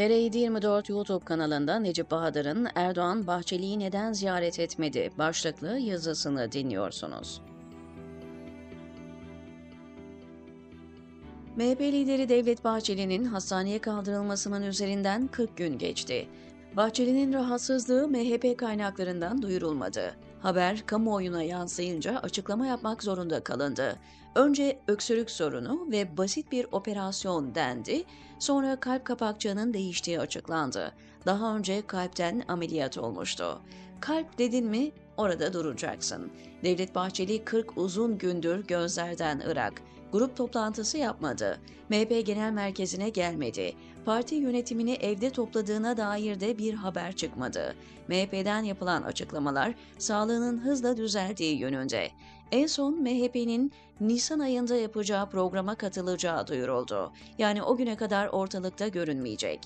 TR724 YouTube kanalında Necip Bahadır'ın Erdoğan Bahçeli'yi neden ziyaret etmedi başlıklı yazısını dinliyorsunuz. MHP lideri Devlet Bahçeli'nin hastaneye kaldırılmasının üzerinden 40 gün geçti. Bahçeli'nin rahatsızlığı MHP kaynaklarından duyurulmadı. Haber kamuoyuna yansıyınca açıklama yapmak zorunda kalındı. Önce öksürük sorunu ve basit bir operasyon dendi, sonra kalp kapakçığının değiştiği açıklandı. Daha önce kalpten ameliyat olmuştu. Kalp dedin mi orada duracaksın. Devlet Bahçeli 40 uzun gündür gözlerden ırak. Grup toplantısı yapmadı. MHP Genel Merkezi'ne gelmedi. Parti yönetimini evde topladığına dair de bir haber çıkmadı. MHP'den yapılan açıklamalar sağlığının hızla düzeldiği yönünde. En son MHP'nin Nisan ayında yapacağı programa katılacağı duyuruldu. Yani o güne kadar ortalıkta görünmeyecek.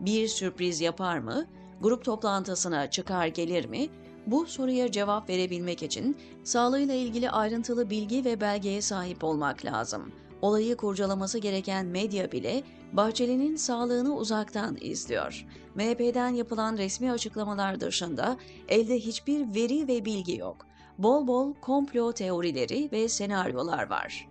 Bir sürpriz yapar mı? Grup toplantısına çıkar gelir mi? Bu soruya cevap verebilmek için sağlığıyla ilgili ayrıntılı bilgi ve belgeye sahip olmak lazım. Olayı kurcalaması gereken medya bile Bahçeli'nin sağlığını uzaktan izliyor. MHP'den yapılan resmi açıklamalar dışında elde hiçbir veri ve bilgi yok. Bol bol komplo teorileri ve senaryolar var.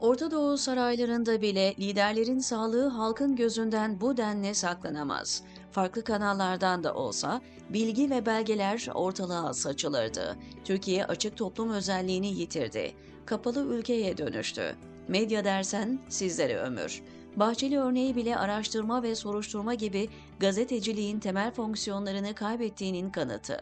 Orta Doğu saraylarında bile liderlerin sağlığı halkın gözünden bu denle saklanamaz. Farklı kanallardan da olsa bilgi ve belgeler ortalığa saçılırdı. Türkiye açık toplum özelliğini yitirdi. Kapalı ülkeye dönüştü. Medya dersen sizlere ömür. Bahçeli örneği bile araştırma ve soruşturma gibi gazeteciliğin temel fonksiyonlarını kaybettiğinin kanıtı.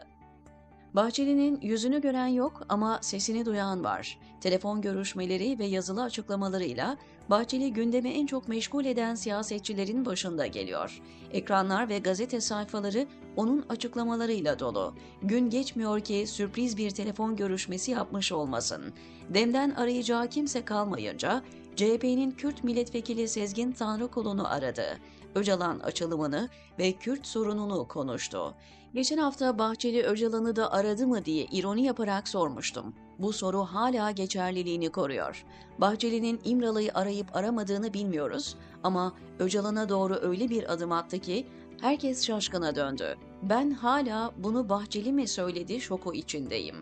Bahçeli'nin yüzünü gören yok ama sesini duyan var. Telefon görüşmeleri ve yazılı açıklamalarıyla Bahçeli gündemi en çok meşgul eden siyasetçilerin başında geliyor. Ekranlar ve gazete sayfaları onun açıklamalarıyla dolu. Gün geçmiyor ki sürpriz bir telefon görüşmesi yapmış olmasın. Demden arayacağı kimse kalmayınca CHP'nin Kürt milletvekili Sezgin Tanrıkulu'nu aradı. Öcalan açılımını ve Kürt sorununu konuştu. Geçen hafta Bahçeli Öcalan'ı da aradı mı diye ironi yaparak sormuştum. Bu soru hala geçerliliğini koruyor. Bahçeli'nin İmralı'yı arayıp aramadığını bilmiyoruz ama Öcalan'a doğru öyle bir adım attı ki herkes şaşkına döndü. Ben hala bunu Bahçeli mi söyledi şoku içindeyim.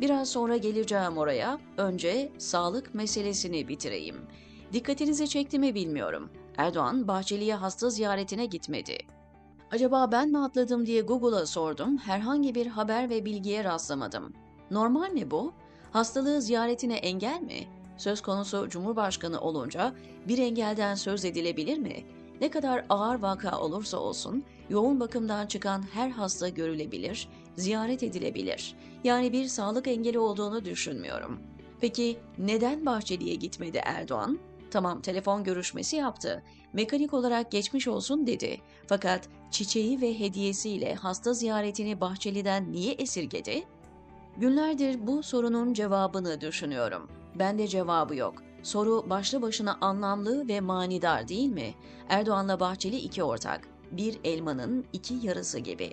Biraz sonra geleceğim oraya. Önce sağlık meselesini bitireyim. Dikkatinizi çekti mi bilmiyorum. Erdoğan Bahçeli'ye hasta ziyaretine gitmedi. Acaba ben mi atladım diye Google'a sordum. Herhangi bir haber ve bilgiye rastlamadım. Normal mi bu? Hastalığı ziyaretine engel mi? Söz konusu Cumhurbaşkanı olunca bir engelden söz edilebilir mi? Ne kadar ağır vaka olursa olsun yoğun bakımdan çıkan her hasta görülebilir, ziyaret edilebilir. Yani bir sağlık engeli olduğunu düşünmüyorum. Peki neden Bahçeli'ye gitmedi Erdoğan? Tamam telefon görüşmesi yaptı. Mekanik olarak geçmiş olsun dedi. Fakat çiçeği ve hediyesiyle hasta ziyaretini Bahçeli'den niye esirgedi? Günlerdir bu sorunun cevabını düşünüyorum. Bende cevabı yok. Soru başlı başına anlamlı ve manidar değil mi? Erdoğan'la Bahçeli iki ortak. Bir elmanın iki yarısı gibi.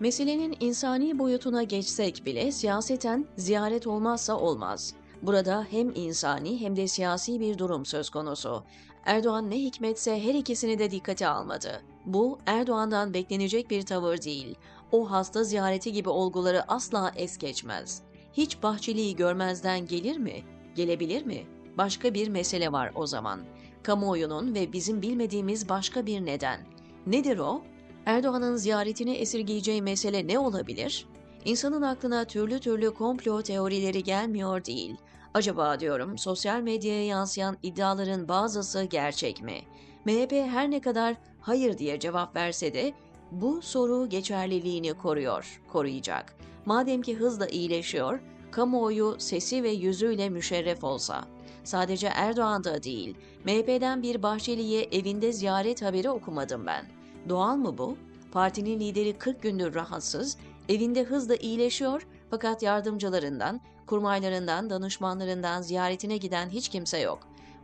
Meselenin insani boyutuna geçsek bile siyaseten ziyaret olmazsa olmaz. Burada hem insani hem de siyasi bir durum söz konusu. Erdoğan ne hikmetse her ikisini de dikkate almadı. Bu Erdoğan'dan beklenecek bir tavır değil. O hasta ziyareti gibi olguları asla es geçmez. Hiç Bahçeli'yi görmezden gelir mi? Gelebilir mi? Başka bir mesele var o zaman. Kamuoyunun ve bizim bilmediğimiz başka bir neden. Nedir o? Erdoğan'ın ziyaretini esirgeyeceği mesele ne olabilir? İnsanın aklına türlü türlü komplo teorileri gelmiyor değil. Acaba diyorum sosyal medyaya yansıyan iddiaların bazısı gerçek mi? MHP her ne kadar hayır diye cevap verse de bu soru geçerliliğini koruyor, koruyacak. Madem ki hızla iyileşiyor, kamuoyu sesi ve yüzüyle müşerref olsa. Sadece Erdoğan'da değil, MHP'den bir Bahçeli'ye evinde ziyaret haberi okumadım ben. Doğal mı bu? Partinin lideri 40 gündür rahatsız, evinde hızla iyileşiyor fakat yardımcılarından, kurmaylarından, danışmanlarından ziyaretine giden hiç kimse yok.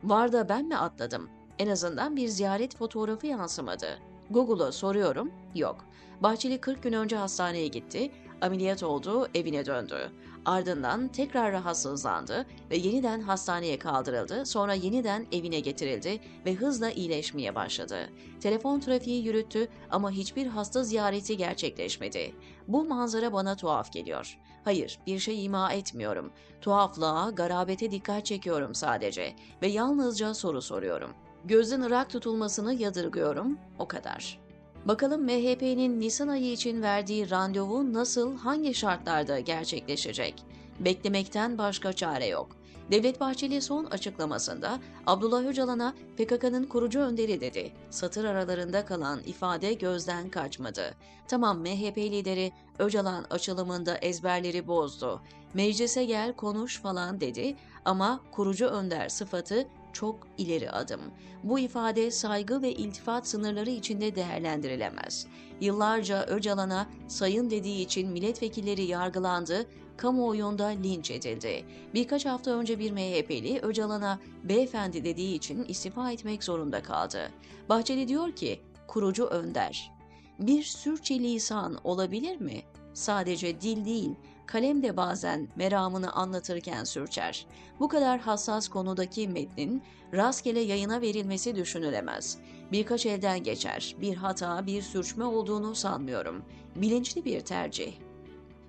Var da ben mi atladım? En azından bir ziyaret fotoğrafı yansımadı. Google'a soruyorum, yok. Bahçeli 40 gün önce hastaneye gitti, ameliyat oldu, evine döndü. Ardından tekrar rahatsızlandı ve yeniden hastaneye kaldırıldı, sonra yeniden evine getirildi ve hızla iyileşmeye başladı. Telefon trafiği yürüttü ama hiçbir hasta ziyareti gerçekleşmedi. Bu manzara bana tuhaf geliyor. Hayır, bir şey ima etmiyorum. Tuhaflığa, garabete dikkat çekiyorum sadece ve yalnızca soru soruyorum. Gözden ırak tutulmasını yadırgıyorum, o kadar. Bakalım MHP'nin Nisan ayı için verdiği randevu nasıl, hangi şartlarda gerçekleşecek? Beklemekten başka çare yok. Devlet Bahçeli son açıklamasında Abdullah Öcalan'a PKK'nın kurucu önderi dedi. Satır aralarında kalan ifade gözden kaçmadı. Tamam MHP lideri Öcalan açılımında ezberleri bozdu. Meclise gel konuş falan dedi ama kurucu önder sıfatı çok ileri adım. Bu ifade saygı ve iltifat sınırları içinde değerlendirilemez. Yıllarca Öcalan'a sayın dediği için milletvekilleri yargılandı, kamuoyunda linç edildi. Birkaç hafta önce bir MHP'li Öcalan'a beyefendi dediği için istifa etmek zorunda kaldı. Bahçeli diyor ki, kurucu önder. Bir sürçülisan olabilir mi? Sadece dil değil, kalem de bazen meramını anlatırken sürçer. Bu kadar hassas konudaki metnin rastgele yayına verilmesi düşünülemez. Birkaç elden geçer, bir hata, bir sürçme olduğunu sanmıyorum. Bilinçli bir tercih.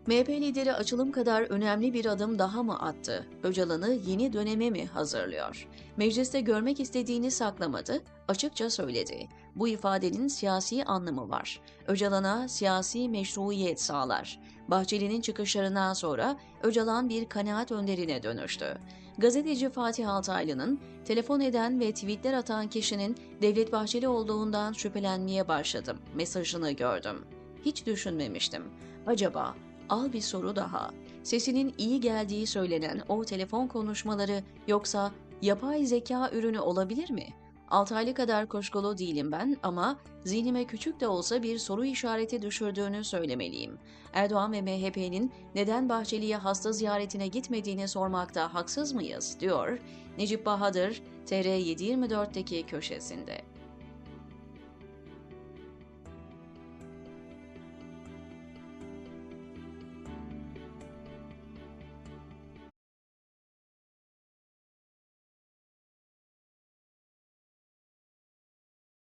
MHP lideri açılım kadar önemli bir adım daha mı attı? Öcalan'ı yeni döneme mi hazırlıyor? Mecliste görmek istediğini saklamadı, açıkça söyledi. Bu ifadenin siyasi anlamı var. Öcalan'a siyasi meşruiyet sağlar. Bahçeli'nin çıkışlarından sonra Öcalan bir kanaat önderine dönüştü. Gazeteci Fatih Altaylı'nın telefon eden ve tweetler atan kişinin Devlet Bahçeli olduğundan şüphelenmeye başladım mesajını gördüm. Hiç düşünmemiştim. Acaba Al bir soru daha. Sesinin iyi geldiği söylenen o telefon konuşmaları yoksa yapay zeka ürünü olabilir mi? Altı kadar kuşkulu değilim ben ama zihnime küçük de olsa bir soru işareti düşürdüğünü söylemeliyim. Erdoğan ve MHP'nin neden Bahçeli'ye hasta ziyaretine gitmediğini sormakta haksız mıyız, diyor Necip Bahadır, TR724'deki köşesinde.